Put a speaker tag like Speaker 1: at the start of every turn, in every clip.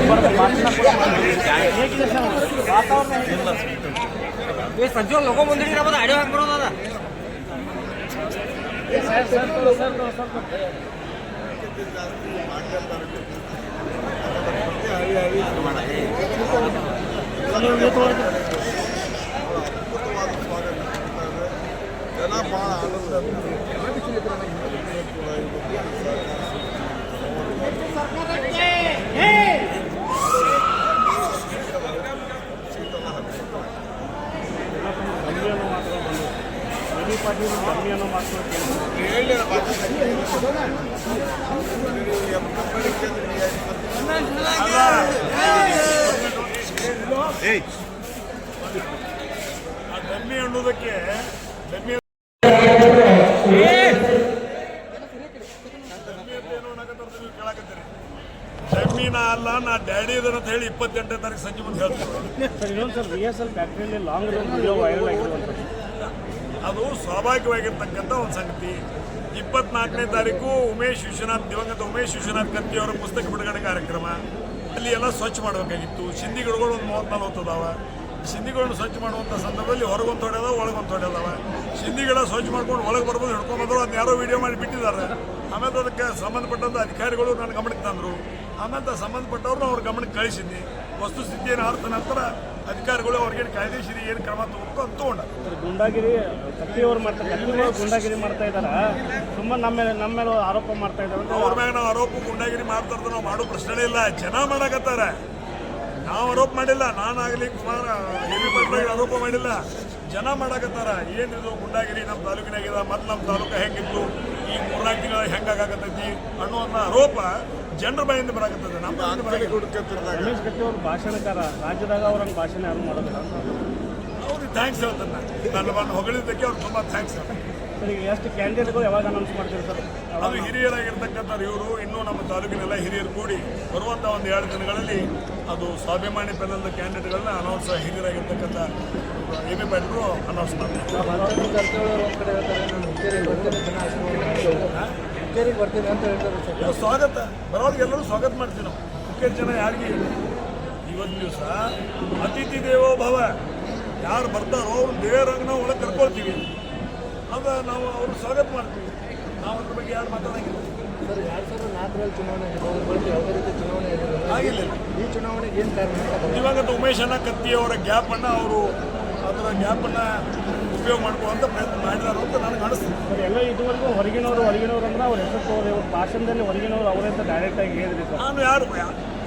Speaker 1: ಅಬ್ಬರದ ಭಾಷಣ ಕೂಡ ಮಾಡಿದ್ದಾರೆ. ಹೇಗಿದೆ ಸರ್ ವಾತಾವರಣ ಹೇಗಿದೆ?
Speaker 2: ಏ ಸಂಜೆ ಲೋಕ ಬಂದಿರಿ ನಮ್ಮದು ಆಡಿಯೋ ಹಾಕ್ಬಿಡೋದ
Speaker 1: ಸರ್ ಸರ್ ಸರ್ ಸರ್
Speaker 3: ಜನ ಭಾಳ ಆನಂದ
Speaker 1: ರವಿ ಅನ್ನೋ.
Speaker 3: ಹೇಳಿ ಡಮ್ಮಿ ಅನ್ನೋದಕ್ಕೆ ಡಮ್ಮಿ ಡಮ್ಮಿನ ಅಲ್ಲ ನಾ ಡ್ಯಾಡಿ ಅಂತ ಹೇಳಿ ಇಪ್ಪತ್ತೆಂಟನೇ ತಾರೀಕು ಸಂಜೆ ಮುಂದೆ ಹೇಳ್ತೀನಿ
Speaker 1: ಸರ್ ಇನ್ನೊಂದು ಸರ್ ಎಲ್ ಫ್ಯಾಕ್ಟ್ರಿಯಲ್ಲಿ ಲಾಂಗ್ ರನ್ ವಿಡಿಯೋ ವೈರಲ್ ಆಗಿರುವಂಥದ್ದು
Speaker 3: ಅದು ಸ್ವಾಭಾವಿಕವಾಗಿರ್ತಕ್ಕಂಥ ಒಂದು ಸಂಗತಿ. ಇಪ್ಪತ್ನಾಲ್ಕನೇ ತಾರೀಕು ಉಮೇಶ್ ವಿಶ್ವನಾಥ್ ದಿವಂಗತ ಉಮೇಶ್ ವಿಶ್ವನಾಥ್ ಕತ್ತಿ ಪುಸ್ತಕ ಬಿಡುಗಡೆ ಕಾರ್ಯಕ್ರಮ. ಅಲ್ಲಿ ಎಲ್ಲ ಸ್ವಚ್ಛ ಮಾಡಬೇಕಾಗಿತ್ತು. ಸಿಂಧಿ ಗಿಡಗಳು ಒಂದು ಮೂವತ್ತು ನಲ್ವತ್ತು ಅದಾವ ಸಿಂಧಿಗಳನ್ನು ಸ್ವಚ್ಛ ಮಾಡುವಂಥ ಸಂದರ್ಭದಲ್ಲಿ ಹೊರಗೊಂದು ತೊಡೆ ಅದಾವ, ಒಳಗೊಂದು ತೊಡೆ ಅದಾವ. ಸಿಂಧಿಗಳ ಸ್ವಚ್ಛ ಮಾಡ್ಕೊಂಡು ಒಳಗೆ ಬರ್ಬೋದು, ಹಿಡ್ಕೊಂಡು ಬಂದರು ಅದನ್ನ ಯಾರೋ ವಿಡಿಯೋ ಮಾಡಿ ಬಿಟ್ಟಿದ್ದಾರೆ. ಆಮೇಲೆ ಅದಕ್ಕೆ ಸಂಬಂಧಪಟ್ಟಂಥ ಅಧಿಕಾರಿಗಳು ನನ್ನ ಗಮನಕ್ಕೆ ತಂದರು. ಆಮೇಲೆ ಸಂಬಂಧಪಟ್ಟವ್ರನ್ನ ಅವ್ರ ಗಮನಕ್ಕೆ ಕಳಿಸಿದ್ನಿ. ವಸ್ತುಸ್ಥಿತಿಯನ್ನು ಆರ್ತ ನಂತರ ಅಧಿಕಾರಿಗಳು ಅವ್ರಿಗೆ ಕಾಯ್ದೆಶೀರಿ ಏನು ಕ್ರಮ ತಗೋಬೇಕು ಅಂತ
Speaker 1: ತಗೊಂಡ್ರೆ. ಗುಂಡಾಗಿರಿ ಕತ್ತಿಯವರು ಮಾಡ್ತಾರೆ ಕತ್ತಿಯವರು ಗುಂಡಾಗಿರಿ ಮಾಡ್ತಾ ಇದ್ದಾರೆ? ತುಂಬ ನಮ್ಮ ಮೇಲೆ ನಮ್ಮ ಮೇಲೆ ಆರೋಪ ಮಾಡ್ತಾ ಇದ್ದಾರೆ?
Speaker 3: ಅವ್ರ ಮ್ಯಾಗ ನಾವು ಆರೋಪ ಗುಂಡಾಗಿರಿ ಮಾಡ್ತಾ ಇರ್ತಾರೆ ನಾವು ಮಾಡೋ ಪ್ರಶ್ನೆ ಇಲ್ಲ. ಜನ ಮಾಡಕತ್ತಾರ. ನಾವು ಆರೋಪ ಮಾಡಿಲ್ಲ. ನಾನಾಗಲಿ ಕುಮಾರ ಆರೋಪ ಮಾಡಿಲ್ಲ. ಜನ ಮಾಡಕತ್ತಾರ. ಏನಿದು ಗುಂಡಾಗಿರಿ? ನಮ್ಮ ತಾಲೂಕಿನಾಗಿದ ಮತ್ತು ನಮ್ಮ ತಾಲೂಕು ಹೆಂಗಿತ್ತು ಈ ಮೂರ್ನಾಲ್ಕು ತಿಂಗಳ ಹೆಂಗಾಗತ್ತೈತಿ ಅನ್ನುವಂಥ ಆರೋಪ ಜನರ ಬಾಯಿಂದ ಬರಾಕತ್ತದ ನಮ್ಮ ಬಾಯಿಂದ ಬರಾಕತ್ತದ.
Speaker 1: ರಮೇಶ್ ಕತ್ತಿ ಅವ್ರ ಭಾಷಣಕಾರ ರಾಜ್ಯದಾಗ ಅವ್ರಂಗೆ ಭಾಷಣ ಯಾರು ಮಾಡೋದಿಲ್ಲ ಅಂತ.
Speaker 3: ಅವ್ರಿಗೆ ಥ್ಯಾಂಕ್ಸ್ ಹೇಳ್ತಾನೆ ನನ್ನ ಬಂದು ಹೊಗಳಿದ್ದಕ್ಕೆ ಅವ್ರು ತುಂಬ ಥ್ಯಾಂಕ್ಸ್
Speaker 1: ಸರ್ ಈಗ ಎಷ್ಟು ಕ್ಯಾಂಡಿಡೇಟ್ಗಳು ಯಾವಾಗ ಅನೌನ್ಸ್ ಮಾಡ್ತೀರಿ ಸರ್?
Speaker 3: ಅದು ಹಿರಿಯರಾಗಿರ್ತಕ್ಕಂಥ ಇವರು ಇನ್ನೂ ನಮ್ಮ ತಾಲೂಕಿನೆಲ್ಲ ಹಿರಿಯರು ಕೂಡಿ ಬರುವಂಥ ಒಂದು ಎರಡು ದಿನಗಳಲ್ಲಿ ಅದು ಸ್ವಾಭಿಮಾನಿ ಪೆಲ್ಲದ ಕ್ಯಾಂಡಿಡೇಟ್ಗಳನ್ನ ಅನೌನ್ಸ್ ಹಿರಿಯರಾಗಿರ್ತಕ್ಕಂಥ ಎ ಬಿ ಪಾಟೀಲ್ರು ಅನೌನ್ಸ್ ಮಾಡ್ತಾರೆ. ಎಲ್ಲ ಸ್ವಾಗತ. ಬರೋರಿಗೆ ಎಲ್ಲರೂ ಸ್ವಾಗತ ಮಾಡ್ತೀವಿ ನಾವು. ಹುಕ್ಕೇರಿ ಜನ ಯಾರಿಗೆ ಇವತ್ತು ದಿವಸ ಅತಿಥಿ ದೇವೋ ಭವ ಯಾರು ಬರ್ತಾರೋ ಅವ್ರು ದೇವರಂಗೆ ನಾವು ಒಳಗೆ ಕರ್ಕೊಳ್ತೀವಿ. ಆಗ ನಾವು ಅವ್ರು ಸ್ವಾಗತ ಮಾಡ್ತೀವಿ. ನಾವು ಅದ್ರ ಬಗ್ಗೆ ಯಾರು ಮಾತಾಡೋಂಗಿಲ್ಲ.
Speaker 4: ಸರ್ ಎರಡು ಸಾವಿರದ ನಾಲ್ಕರಲ್ಲಿ ಚುನಾವಣೆ ಯಾವುದೇ ರೀತಿ ಚುನಾವಣೆ
Speaker 3: ಆಗಿಲ್ಲ.
Speaker 4: ಈ ಚುನಾವಣೆಗೆ ಏನು ಕಾರಣ
Speaker 3: ಇವಾಗ ಉಮೇಶ್ ಅಣ್ಣ ಕತ್ತಿ ಅವರ ಗ್ಯಾಪನ್ನು ಅವರು ಅದರ ಗ್ಯಾಪನ್ನು ಉಪಯೋಗ ಮಾಡ್ಕೊಳ್ಳುವಂಥ ಪ್ರಯತ್ನ ಮಾಡಿದಾರೆ ಅಂತ ನನಗೆ ಅನಿಸ್ತದೆ
Speaker 1: ಎಲ್ಲ ಇದುವರೆಗೂ ಹೊರಗಿನವರು ಹೊರಗಿನವರು ಅಂದ್ರೆ ಅವ್ರ ಹೆಸರು ತೋರಿ ಅವ್ರ ಭಾಷಣದಲ್ಲಿ ಹೊರಗಿನವರು ಅವರೇ ಅಂತ ಡೈರೆಕ್ಟಾಗಿ ಹೇಳಿದ್ರಿ ಸರ್.
Speaker 3: ನಾನು ಯಾರು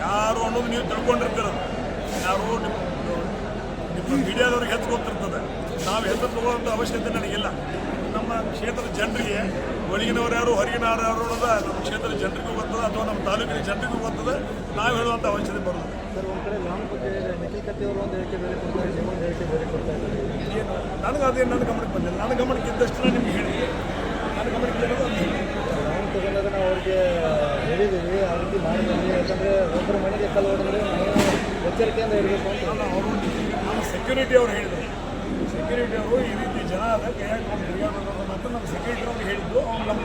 Speaker 3: ಯಾರು ಅನ್ನೋದು ನೀವು ತಿಳ್ಕೊಂಡಿರ್ತೀರ ಯಾರು ನಿಮ್ಮ ನಿಮ್ಮ ಮೀಡಿಯಾದವ್ರಿಗೆ ಹೆಚ್ಚು ಗೊತ್ತಿರ್ತದೆ ನಾವು ಹೆಸರು ತಗೊಳ್ಳೋಂಥ ಅವಶ್ಯಕತೆ ನನಗಿಲ್ಲ. ನಮ್ಮ ಕ್ಷೇತ್ರದ ಜನರಿಗೆ ಒಳಗಿನವ್ರು ಯಾರು ಹೊರಗಿನ ಯಾರು ಅನ್ನೋದು ನಮ್ಮ ಕ್ಷೇತ್ರದ ಜನರಿಗೂ ಗೊತ್ತದ ಅಥವಾ ನಮ್ಮ ತಾಲೂಕಿನ ಜನರಿಗೂ ಗೊತ್ತದೆ. ನಾವು ಹೇಳುವಂಥ ಅವಶ್ಯಕತೆ ಬರೋದು
Speaker 4: ನೀವು
Speaker 3: ಏನು? ನನಗೆ ಅದೇನು ನನ್ನ ಗಮನಕ್ಕೆ ಬಂದಿಲ್ಲ. ನನ್ನ ಗಮನಕ್ಕೆ ಇದ್ದಷ್ಟು ನಿಮ್ಗೆ ಹೇಳಿ. ನನ್ನ ಗಮನಕ್ಕೆ ಇರೋದು ಒಂದು ಹೇಳಿ.
Speaker 4: ಲಾಂಗ್ ತಗೊಂಡಾಗ ನಾವು ಅವ್ರಿಗೆ ಹೇಳಿದ್ದೀವಿ ಆ ರೀತಿ ಮಾಡಿದ್ದೀವಿ. ಯಾಕಂದರೆ ಒಬ್ಬರ ಮನೆಗೆ ಕಲ್ಲು ಹೊಡೆದ್ರೆ ನಾವು ಎಚ್ಚರಿಕೆಯಿಂದ ಇರಬೇಕು ಅಂತ.
Speaker 3: ಅವರು ನಾನು ಸೆಕ್ಯೂರಿಟಿ ಅವ್ರು ಹೇಳಿದರು ಸೆಕ್ಯೂರಿಟಿ ಅವರು ಈ ರೀತಿ ಜನ ಅದ ಕೈ ಹಾಕೊಂಡು ತಿರುಗಾಡೋದು ಅಂತ ನಮ್ಮ ಸೆಕ್ಯೂರಿಟಿ ಅವ್ರಿಗೆ ಹೇಳಿದ್ದು ಅವ್ನು ನಮ್ಮ